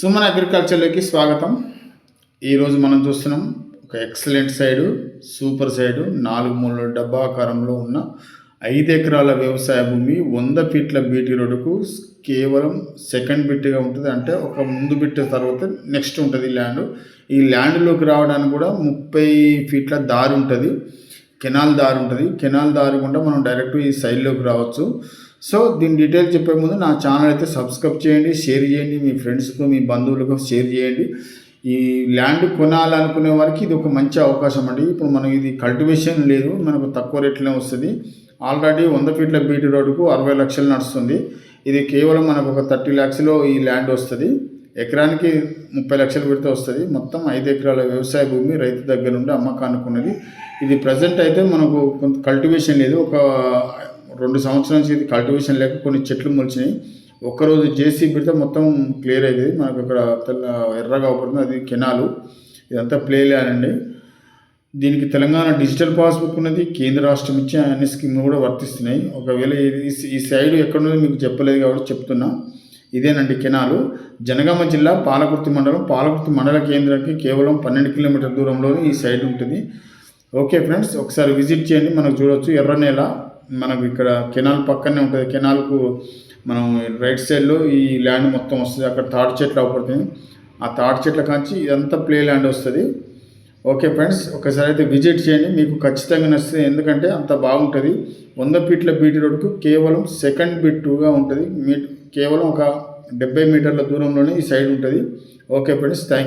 సుమన్ అగ్రికల్చర్లోకి స్వాగతం. ఈరోజు మనం చూస్తున్నాం ఒక ఎక్సలెంట్ సైడు సూపర్ సైడు నాలుగు మూడు డబ్బాకారంలో ఉన్న ఐదు ఎకరాల వ్యవసాయ భూమి వంద ఫీట్ల బీటీ రోడ్డుకు కేవలం సెకండ్ బిట్గా ఉంటుంది. అంటే ఒక ముందు బిట్ తర్వాత నెక్స్ట్ ఉంటుంది ల్యాండ్. ఈ ల్యాండ్లోకి రావడానికి కూడా ముప్పై ఫీట్ల దారి ఉంటుంది. కెనాల్ దారి ఉంటుంది. కెనాల్ దారి గుండా మనం డైరెక్ట్ ఈ సైడ్లోకి రావచ్చు. సో దీని డీటెయిల్స్ చెప్పే ముందు నా ఛానల్ అయితే సబ్స్క్రైబ్ చేయండి షేర్ చేయండి మీ ఫ్రెండ్స్కు మీ బంధువులకు షేర్ చేయండి. ఈ ల్యాండ్ కొనాలనుకునే వారికి ఇది ఒక మంచి అవకాశం అండి. ఇప్పుడు మనకి ఇది కల్టివేషన్ లేదు మనకు తక్కువ రేట్లోనే వస్తుంది. ఆల్రెడీ వంద ఫీట్ల బీటీ రోడ్డుకు అరవై లక్షలు నడుస్తుంది. ఇది కేవలం మనకు ఒక థర్టీ ల్యాక్స్లో ఈ ల్యాండ్ వస్తుంది. ఎకరానికి ముప్పై లక్షలు పెడితే వస్తుంది. మొత్తం ఐదు ఎకరాల వ్యవసాయ భూమి రైతు దగ్గర నుండి అమ్మకానుకున్నది ఇది ప్రజెంట్ అయితే మనకు కొంత కల్టివేషన్ లేదు. ఒక రెండు సంవత్సరాల నుంచి ఇది కల్టివేషన్ లేక కొన్ని చెట్లు మొలిచినాయి. ఒక్కరోజు జేసీ పెడితే మొత్తం క్లియర్ అయ్యేది మనకు ఇక్కడ తెల్ల ఎర్రగా అవుతుంది అది కెనాలు. ఇదంతా ప్లే ల్యాండ్ అండి దీనికి తెలంగాణ డిజిటల్ పాస్బుక్ ఉన్నది. కేంద్ర రాష్ట్రం ఇచ్చే అన్ని స్కీమ్లు కూడా వర్తిస్తున్నాయి. ఒకవేళ ఇది ఈ సైడ్ ఎక్కడున్నదో మీకు చెప్పలేదు కాబట్టి చెప్తున్నా. ఇదేనండి కెనాలు. జనగామ జిల్లా పాలకుర్తి మండలం. పాలకుర్తి మండల కేంద్రానికి కేవలం పన్నెండు కిలోమీటర్ దూరంలోనే ఈ సైడ్ ఉంటుంది. ఓకే ఫ్రెండ్స్ ఒకసారి విజిట్ చేయండి. మనకు చూడవచ్చు ఎర్ర నేల. మనకు ఇక్కడ కెనాల్ పక్కనే ఉంటుంది. కెనాల్కు మనం రైట్ సైడ్లో ఈ ల్యాండ్ మొత్తం వస్తుంది. అక్కడ తాటి చెట్లు అవపడుతుంది. ఆ తాటి చెట్ల కాంచి ఇదంతా ప్లే ల్యాండ్ వస్తుంది. ఓకే ఫ్రెండ్స్ ఒకసారి అయితే విజిట్ చేయండి. మీకు ఖచ్చితంగా నచ్చుతుంది. ఎందుకంటే అంత బాగుంటుంది. వంద ఫీట్ల బీటీ రోడ్కు కేవలం సెకండ్ బిట్టుగా ఉంటుంది. మీ కేవలం ఒక డెబ్బై మీటర్ల దూరంలోనే ఈ సైడ్ ఉంటుంది. Okay friends thank